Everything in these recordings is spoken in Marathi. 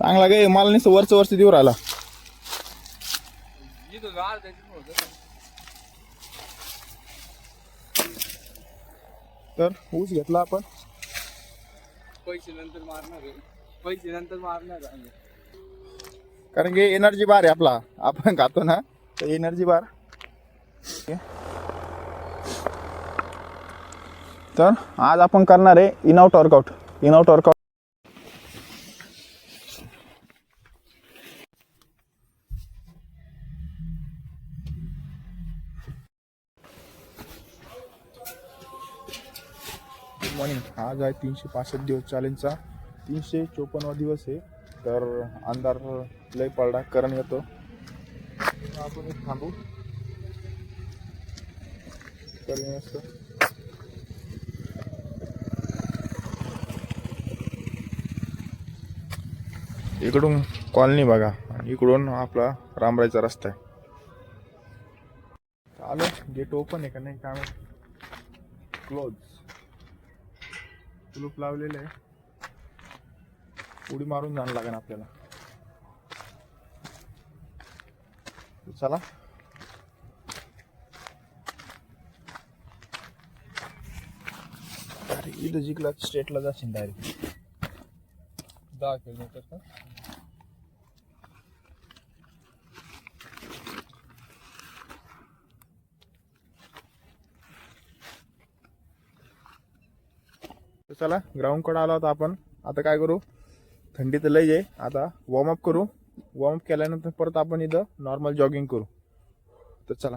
चांगला गे मला नाही वरच वरच देऊ राहिला. तर ऊस घेतला आपण. पैसे नंतर मारणार पैसे नंतर मारणार कारण की एनर्जी बार आहे आपला. आपण खातो ना तर एनर्जी बार. तर आज आपण करणार आहे in out workout in out workout morning आज आहे तीनशे पासष्ट दिवस. चॅलेंजचा तीनशे चोपन्नवा दिवस आहे. तर अंधार लय पडला करण येतो. आपण एक थांबू. करण असतं इकडून कॉलनी बघा. आणि इकडून आपला रामरायचा रस्ता आहे. आलो गेट ओपन आहे का नाही? काय क्लोज कुलूप लावलेलं आहे. उडी मारून जाणं लागेल आपल्याला. चला. इथं जिंकला स्टेटला जाशील डायरेक्ट दहा किलोमीटर का? चला ग्राउंडकडे आलो होता आपण. आता काय करू? थंडी तर लई आहे. आता वॉर्मअप करू. वॉर्मअप केल्यानंतर परत आपण इथं नॉर्मल जॉगिंग करू. तर चला.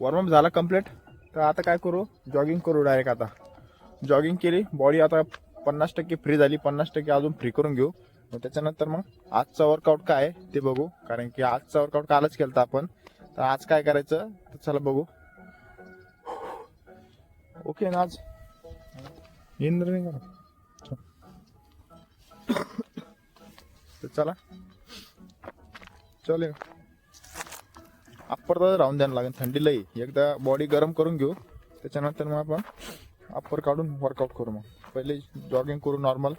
वॉर्मअप झाला कंप्लीट तर आता काय करू? जॉगिंग करू डायरेक्ट आता. जॉगिंग केली. बॉडी आता पन्नास टक्के फ्री झाली. पन्नास टक्के अजून फ्री करून घेऊ. मग त्याच्यानंतर मग आजचा वर्कआउट काय आहे ते बघू. कारण की आजचा वर्कआउट कालच केलं आपण. तर आज काय करायचं? तर चला बघू. ओके ना आज इंद्र नाही का? तर चला. चल अप्पर तर राहून द्यायला लागेल. थंडीलाही एकदा बॉडी गरम करून घेऊ. त्याच्यानंतर मग आपण अप्पर काढून वर्कआउट करू मग. पहिले जॉगिंग करू नॉर्मल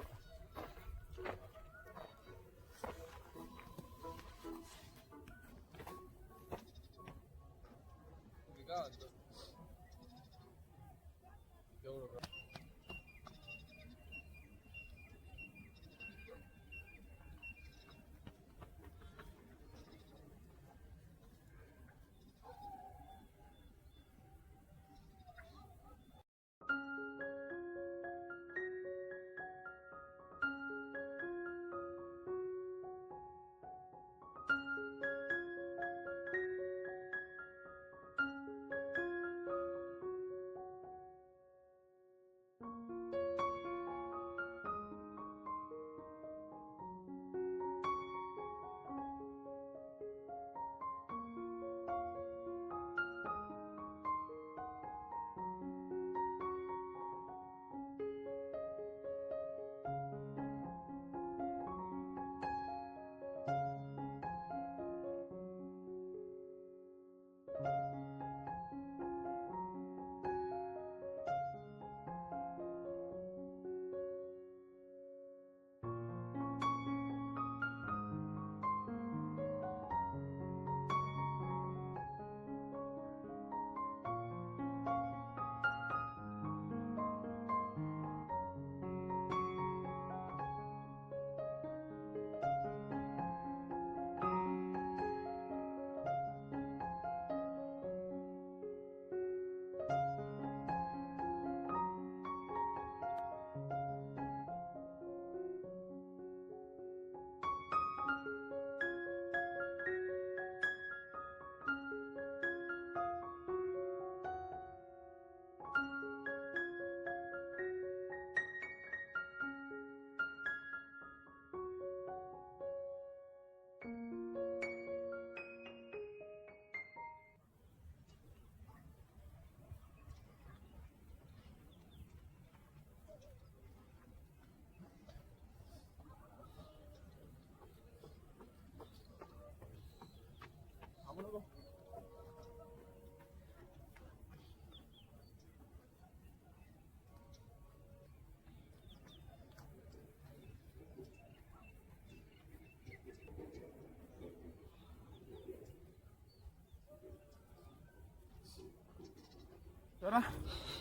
तर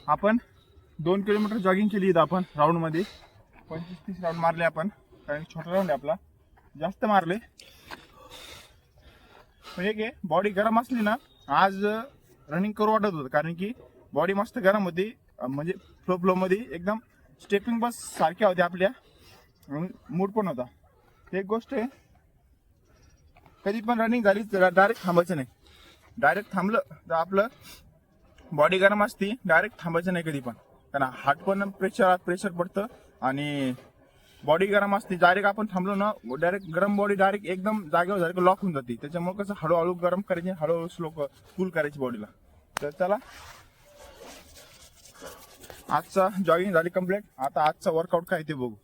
आपण दोन किलोमीटर जॉगिंग केली इथं आपण राऊंडमध्ये पंचवीस तीस राऊंड मारले आपण. कारण छोटा राऊंड आहे आपला. जास्त मारले. एक आहे बॉडी गरम असली ना आज रनिंग करू वाटत होतं. कारण की बॉडी मस्त गरम होती. म्हणजे फ्लो फ्लोमध्ये एकदम स्टेपिंग बस सारख्या होत्या आपल्या. मूड पण होता. एक गोष्ट आहे कधी पण रनिंग झाली डायरेक्ट थांबायचं नाही. डायरेक्ट थांबलं तर आपलं बॉडी गरम असती डायरेक्ट थांबायचं नाही कधी पण. कारण हार्ट पण प्रेशर प्रेशर पडतं आणि बॉडी गरम असते डायरेक्ट आपण थांबलो ना डायरेक्ट गरम बॉडी डायरेक्ट एकदम जागेवर झाली लॉक होऊन जाते. त्याच्यामुळे कसं हळूहळू गरम करायची हळूहळू स्लो कूल करायची बॉडीला तर चला. आजचा जॉगिंग झाली कंप्लीट आता आजचा वर्कआउट काय ते बघू.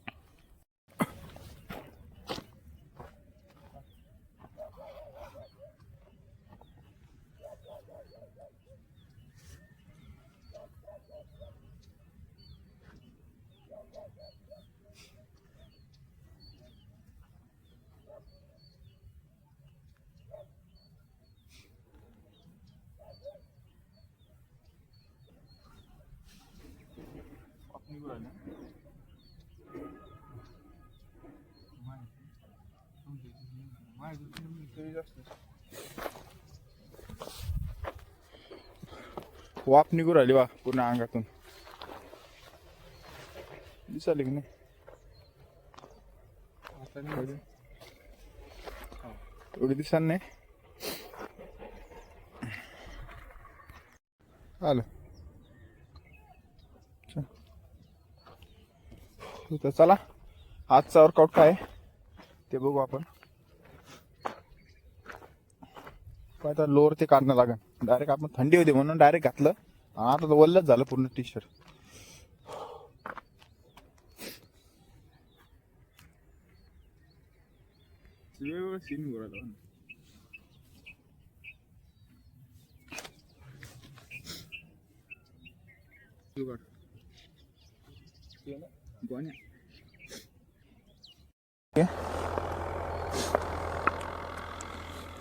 वाफ निघू राहिली वा पूर्ण अंगातून. दिसाली की नाही? एवढी दिसाल नाही? आलं. तर चला. आजचा वर्कआउट काय ते बघू आपण. पण आता लोअर ते काढणं लागेल डायरेक्ट आपण थंडी होती म्हणून डायरेक्ट घातलं. आता तर वल्लच झालं पूर्ण टी शर्ट सीन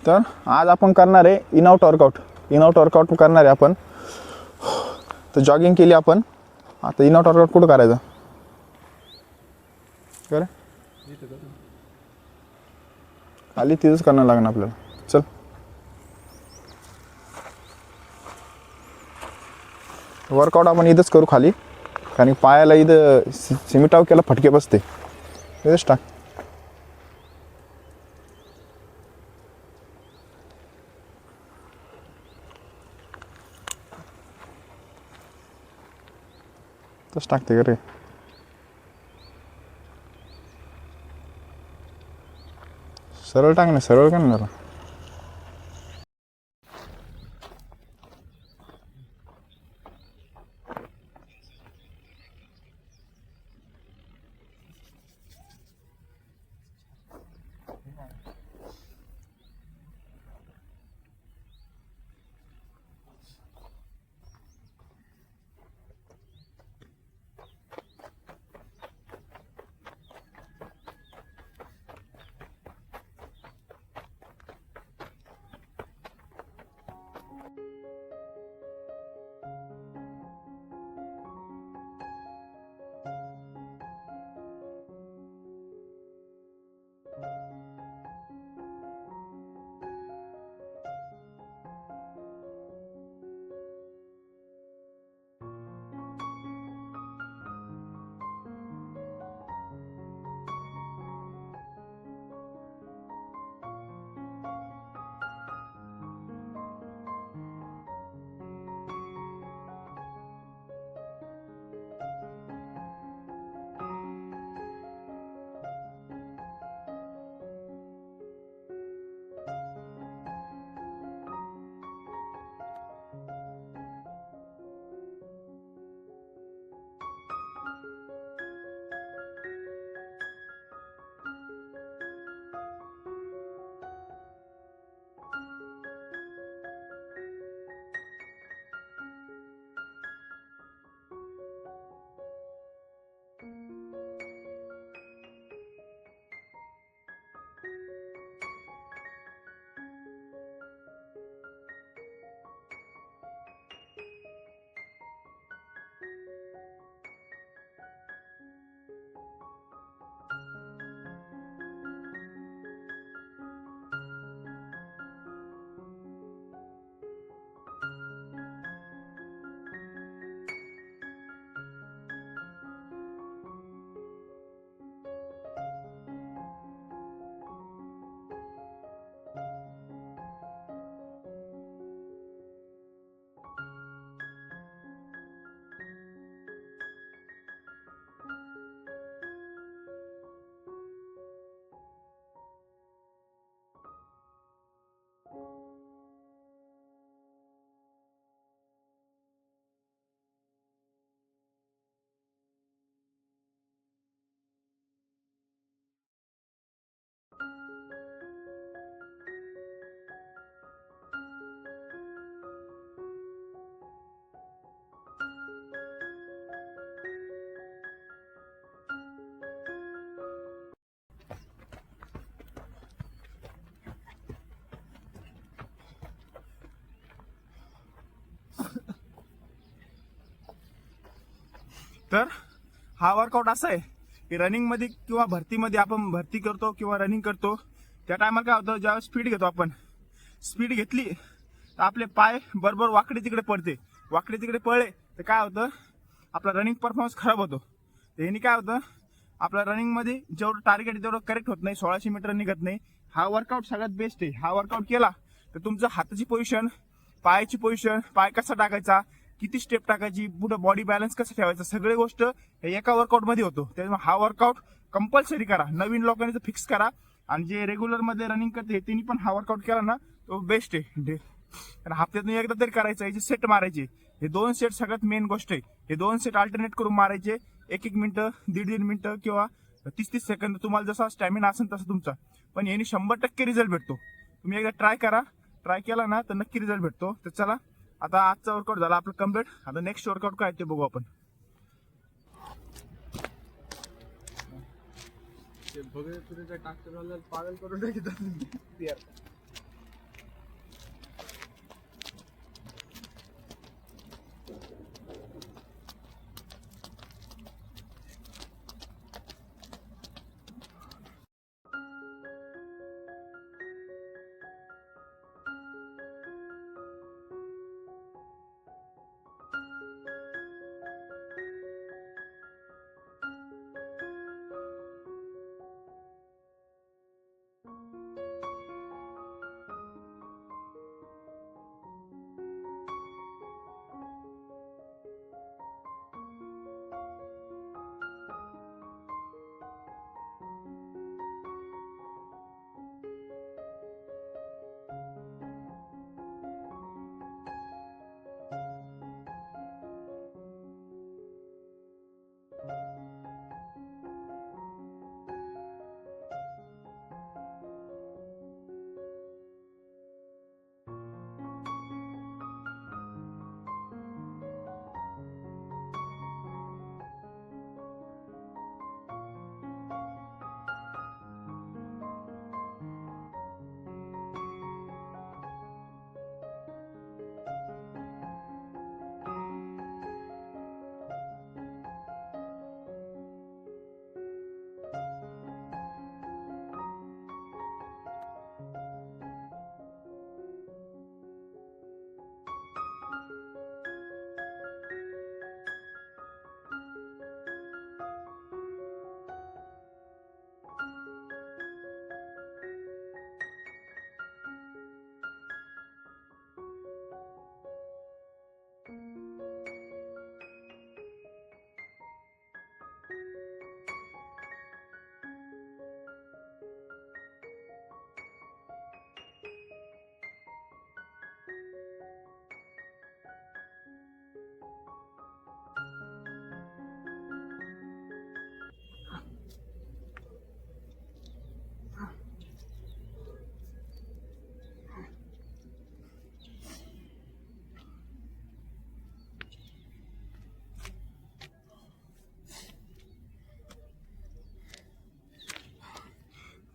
तर आज आपण करणार आहे इनआउट वर्कआउट इनआउट वर्कआउट करणार आहे आपण. तर जॉगिंग केली आपण. आता इनआउट वर्कआउट कुठं करायचं? करे. खाली तिथंच करणं लागणार आपल्याला. चल. वर्कआउट आपण इथंच करू खाली. कारण पायाला इथं सिमिटाव केला फटके बसते. इथंच टाक. तसं टाकते का रे सरळ टाक ना सरळ का ना तर हा वर्कआउट असा आहे की रनिंगमध्ये किंवा भरतीमध्ये आपण भरती करतो किंवा रनिंग करतो त्या टायमाला काय होतं ज्यावेळेस स्पीड घेतो आपण स्पीड घेतली तर आपले पाय बरोबर वाकडे तिकडे पडते. वाकडे तिकडे पळले तर काय होतं आपला रनिंग परफॉर्मन्स खराब होतो. तर ह्यानी काय होतं आपल्या रनिंगमध्ये जेवढं टार्गेट आहे तेवढं करेक्ट होत नाही सोळाशे मीटर निघत नाही. हा वर्कआउट सगळ्यात बेस्ट आहे. हा वर्कआउट केला तर तुमचं हाताची पोझिशन पायाची पोझिशन पाय कसा टाकायचा किती स्टेप टाकायची पुढं बॉडी बॅलन्स कसं ठेवायचं सगळे गोष्ट हे एका वर्कआउटमध्ये होतो. त्यामुळे हा वर्कआउट कंपल्सरी करा. नवीन लोकांनी तर फिक्स करा. आणि जे रेग्युलरमध्ये रनिंग करते त्यांनी पण हा वर्कआउट केला ना तो बेस्ट आहे. डे- हप्त्यातून एकदा तरी करायचं याचे सेट मारायचे. हे दोन सेट सगळ्यात मेन गोष्ट आहे. हे दोन सेट अल्टरनेट करून मारायचे. एक एक मिनटं दीड दीड मिनटं किंवा तीस तीस सेकंद तुम्हाला जसा स्टॅमिना असेल तसा तुमचा. पण याने शंभर टक्के रिझल्ट भेटतो. तुम्ही एकदा ट्राय करा. ट्राय केला ना तर नक्की रिझल्ट भेटतो. तर चला आता आजचा वर्कआउट झाला आपलं कंप्लीट आता नेक्स्ट वर्कआउट काय ते बघू आपण. ते बघे तुझ्या ट्रॅक्टरवाला पागल करून टाकतात.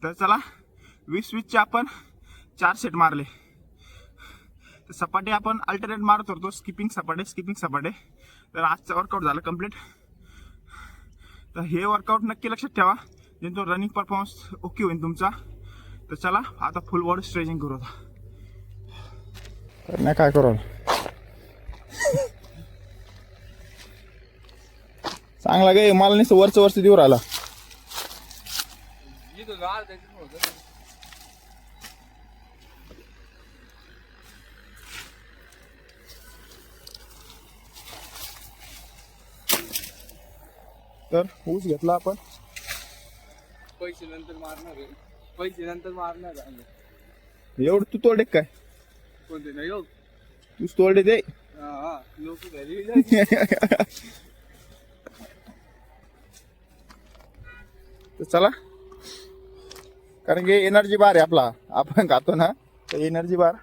तर चला वीस वीसचे आपण चार सेट मारले. तर सपाटे आपण अल्टरनेट मारत होतो स्किपिंग सपाटे स्किपिंग सपाटे. तर आजचं वर्कआउट झालं कंप्लीट तर हे वर्कआउट नक्की लक्षात ठेवा जेणे तो रनिंग परफॉर्मन्स ओके होईल तुमचा. तर चला आता फुल बॉडी स्ट्रेचिंग करू आता. नाही काय करू? चांगला गे मला नाही वरचं वरचं देऊ राहिला. गाळ त्याच्यात होतं. तर ऊस घेतला आपण. पैसे नंतर मारणार आहे. पैसे नंतर मारणार आहे. एवढं तू तोडे काय? कोणते नाही हो. तूच तोडे ते हा लोक घरी जायचे. तर चला. कारण की एनर्जी बार आहे आपला. आपण खातो ना तर एनर्जी बार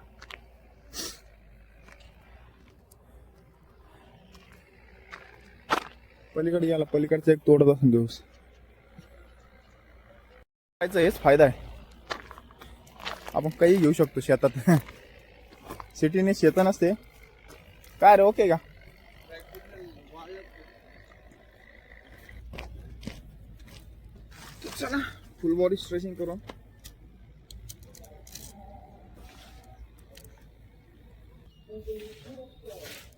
पलीकडे याला पलीकडचं एक तोडत असून दिवस खायचं हेच फायदा आहे. आपण काही घेऊ शकतो शेतात. सिटीने शेत नसते. काय रे ओके का? चला फुल बॉडी स्ट्रेचिंग करून. and be in a place.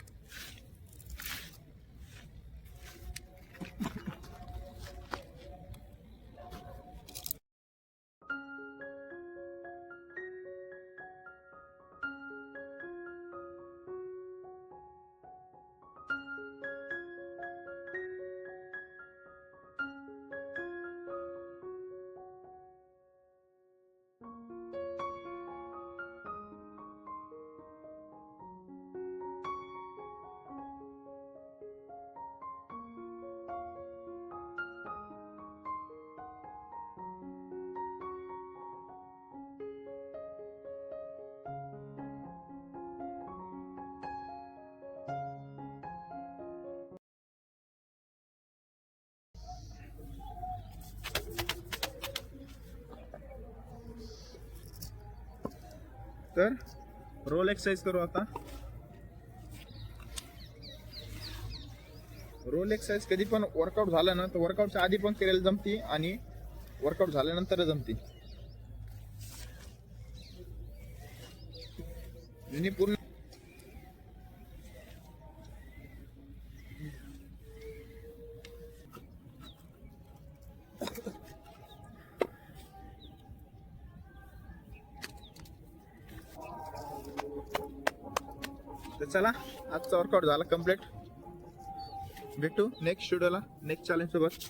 तर रोल एक्सरसाइज करू आता. रोल एक्सरसाइज कधी पण वर्कआउट झालं ना तर वर्कआउटच्या आधी पण केलेलं जमती आणि वर्कआउट झाल्यानंतर जमती. म्हणजे पूर्ण चला आजचा वर्कआउट झाला कंप्लीट भेटू नेक्स्ट स्टुडिओला नेक्स्ट चॅलेंज सोबत.